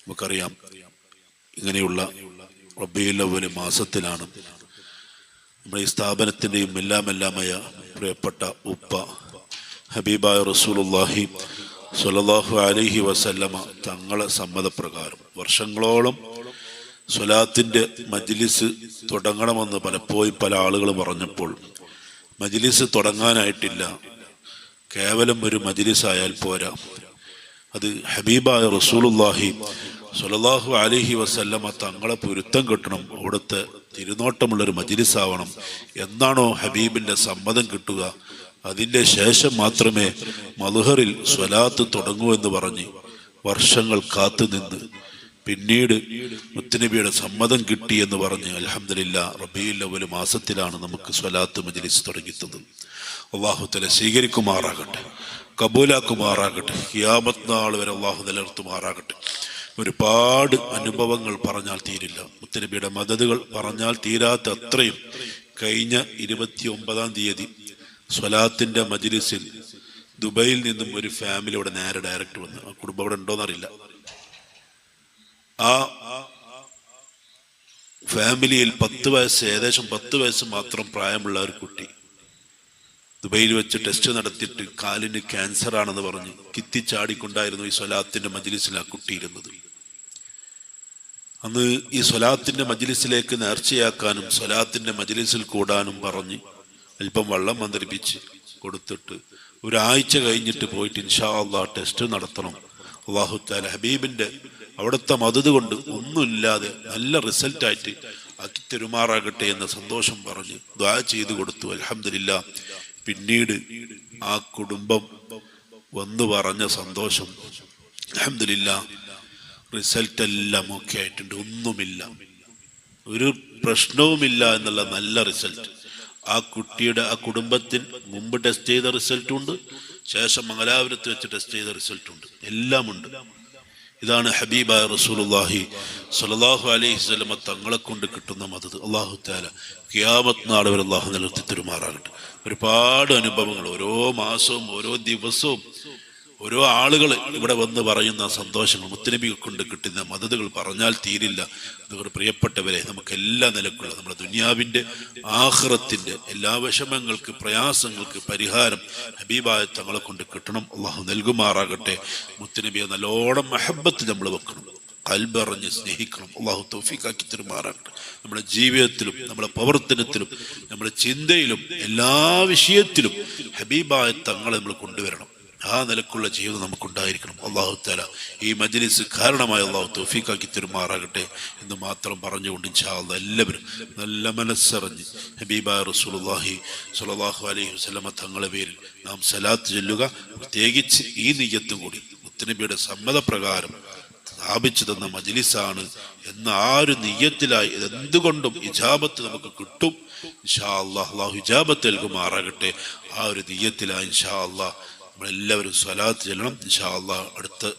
നമുക്കറിയാം. ഇങ്ങനെയുള്ള റബ്ബിയുല്ലവൽ മാസത്തിലാണ് നമ്മുടെ ഈ സ്ഥാപനത്തിന്റെയും എല്ലാം എല്ലാമായ പ്രിയപ്പെട്ട ഉപ്പ ഹബീബായ റസൂലുല്ലാഹി സുലല്ലാഹു അലൈഹി വസല്ലമ തങ്ങളെ സമ്മതപ്രകാരം വർഷങ്ങളോളം സ്വലാത്തിന്റെ മജ്ലിസ് തുടങ്ങണമെന്ന് പലപ്പോഴും പല ആളുകൾ പറഞ്ഞപ്പോൾ മജ്ലിസ് തുടങ്ങാനായിട്ടില്ല. കേവലം ഒരു മജ്ലിസ് ആയാൽ പോരാ. അത് ഹബീബായ റസൂലുല്ലാഹി സുലല്ലാഹു അലൈഹി വസല്ലമ തങ്ങളെ പൊരുത്തം കിട്ടണം അവിടുത്തെ തിരുനോട്ടമുള്ളൊരു മജിലിസാവണം. എന്നാണോ ഹബീബിന്റെ സമ്മതം കിട്ടുക അതിന്റെ ശേഷം മാത്രമേ മലുഹറിൽ സ്വലാത്ത് തുടങ്ങൂ എന്ന് പറഞ്ഞ് വർഷങ്ങൾ കാത്തുനിന്ന് പിന്നീട് മുത്തനബിയുടെ സമ്മതം കിട്ടി എന്ന് പറഞ്ഞ് അലഹമില്ല റബീൽ ഒരു മാസത്തിലാണ് നമുക്ക് സ്വലാത്ത് മജ്ലിസ് തുടങ്ങിത്തത്. അള്ളാഹുത്തല സ്വീകരിക്കുമാറാകട്ടെ. കബൂലാക്കുമാറാകട്ടെ. ഖിയാമത്ത് നാൾ വരെ അള്ളാഹു നിലനിർത്തുമാറാകട്ടെ. ഒരുപാട് അനുഭവങ്ങൾ പറഞ്ഞാൽ തീരില്ല. മുത്തനബിയുടെ മദതുകൾ പറഞ്ഞാൽ തീരാത്ത അത്രയും. കഴിഞ്ഞ ഇരുപത്തി ഒമ്പതാം തീയതി സ്വലാത്തിന്റെ മജിലിസിൽ ദുബൈയിൽ നിന്നും ഒരു ഫാമിലി ഇവിടെ നേരെ ഡയറക്റ്റ് വന്നു. ആ കുടുംബം അവിടെ ഉണ്ടോന്നറിയില്ല ആ ഫാമിലിയിൽ പത്ത് വയസ്സ് ഏകദേശം പത്ത് വയസ്സ് മാത്രം പ്രായമുള്ള ഒരു കുട്ടി ദുബൈയിൽ വെച്ച് ടെസ്റ്റ് നടത്തിയിട്ട് കാലിന് ക്യാൻസർ ആണെന്ന് പറഞ്ഞ് കിത്തിച്ചാടിക്കൊണ്ടായിരുന്നു ഈ സ്വലാത്തിന്റെ മജിലിസിൽ ആ കുട്ടി ഇരുന്നത്. അന്ന് ഈ സ്വലാത്തിന്റെ മജിലിസിലേക്ക് നേർച്ചയാക്കാനും സ്വലാത്തിന്റെ മജിലിസിൽ കൂടാനും പറഞ്ഞ് അല്പം വള്ളം മന്ത്രിപ്പിച്ച് കൊടുത്തിട്ട് ഒരാഴ്ച കഴിഞ്ഞിട്ട് പോയിട്ട് ഇൻഷാ അള്ളാ ടെസ്റ്റ് നടത്തണം. അള്ളാഹു താല ഹബീബിന്റെ അവിടുത്തെ മതത് കൊണ്ട് ഒന്നുമില്ലാതെ നല്ല റിസൾട്ടായിട്ട് ആക്കി തെരുമാറാകട്ടെ എന്ന സന്തോഷം പറഞ്ഞ് ദ്വാ ചെയ്തു കൊടുത്തു. അലഹമില്ല പിന്നീട് ആ കുടുംബം വന്നു പറഞ്ഞ സന്തോഷം. അഹമ്മദില്ല റിസൾട്ട് എല്ലാം ഒക്കെ ആയിട്ടുണ്ട്. ഒന്നുമില്ല. ഒരു പ്രശ്നവുമില്ല എന്നുള്ള നല്ല റിസൾട്ട് ആ കുട്ടിയുടെ ആ കുടുംബത്തിന് മുമ്പ് ടെസ്റ്റ് ചെയ്ത റിസൾട്ടും ഉണ്ട്. ശേഷം മംഗലാപുരത്ത് വെച്ച് ടെസ്റ്റ് ചെയ്ത റിസൾട്ടും ഉണ്ട്. എല്ലാം ഉണ്ട് ഇതാണ് ഹബീബായ റസൂലുള്ളാഹി സ്വല്ലല്ലാഹു അലൈഹി സ്വലമ തങ്ങളെ കൊണ്ട് കിട്ടുന്ന മതത് അള്ളാഹു താല കിയാമത് നാട് വരെ അള്ളാഹു നിലനിർത്തി തെരുമാറാറുണ്ട് ഒരുപാട് അനുഭവങ്ങൾ ഓരോ മാസവും ഓരോ ദിവസവും ഓരോ ആളുകൾ ഇവിടെ വന്ന് പറയുന്ന സന്തോഷങ്ങൾ മുത്തനബി കൊണ്ട് കിട്ടുന്ന മദതുകൾ പറഞ്ഞാൽ തീരില്ല. അതുകൊണ്ട് പ്രിയപ്പെട്ടവരെ നമുക്ക് എല്ലാ നിലക്കുള്ള നമ്മുടെ ദുനിയാവിന്റെ ആഹ്റത്തിന്റെ എല്ലാ വിഷമങ്ങൾക്ക് പ്രയാസങ്ങൾക്ക് പരിഹാരം ഹബീബായ തങ്ങളെ കൊണ്ട് കിട്ടണം. അള്ളാഹു നൽകുമാറാകട്ടെ. മുത്തനബിയെ നല്ലോണം മെഹബത്ത് നമ്മൾ വെക്കണം. കൽബറിഞ്ഞ് സ്നേഹിക്കണം. അള്ളാഹു തോഫിക്കാക്കി തരുമാറാകട്ടെ. നമ്മുടെ ജീവിതത്തിലും നമ്മുടെ പ്രവർത്തനത്തിലും നമ്മുടെ ചിന്തയിലും എല്ലാ വിഷയത്തിലും ഹബീബായ തങ്ങളെ നമ്മൾ കൊണ്ടുവരണം. ആ നിലക്കുള്ള ജീവിതം നമുക്കുണ്ടായിരിക്കണം. അള്ളാഹു താല ഈ മജ്ലിസ് കാരണമായ അള്ളാഹു തൗഫീഖാക്കി തെരുമാറാകട്ടെ എന്ന് മാത്രം പറഞ്ഞുകൊണ്ട് ഇൻഷാല്ല എല്ലാവരും നല്ല മനസ്സറിഞ്ഞ് ഹബീബ റസൂലുള്ളാഹി സ്വല്ലല്ലാഹു അലൈഹി വസ്ലമ തങ്ങളെ പേരിൽ നാം സലാത്ത് ചൊല്ലുക. പ്രത്യേകിച്ച് ഈ നിയ്യത്തും കൂടി മുത്തനബിയുടെ സമ്മതപ്രകാരം സ്ഥാപിച്ചു തന്ന മജ്ലിസാണ് എന്ന ആ ഒരു നെയ്യത്തിലായി എന്തുകൊണ്ടും ഇജാബത്ത് നമുക്ക് കിട്ടും. ഇൻഷാ അള്ളാഹ് അള്ളാഹു ഇജാബത്ത് നൽകുമാറാകട്ടെ. ആ ഒരു നെയ്യത്തിലായി ഇൻഷാ അള്ളാഹ് നമ്മളെല്ലാവരും സ്വലാത്ത് ചെല്ലണം. ഇൻഷാ അള്ളാഹ് അടുത്ത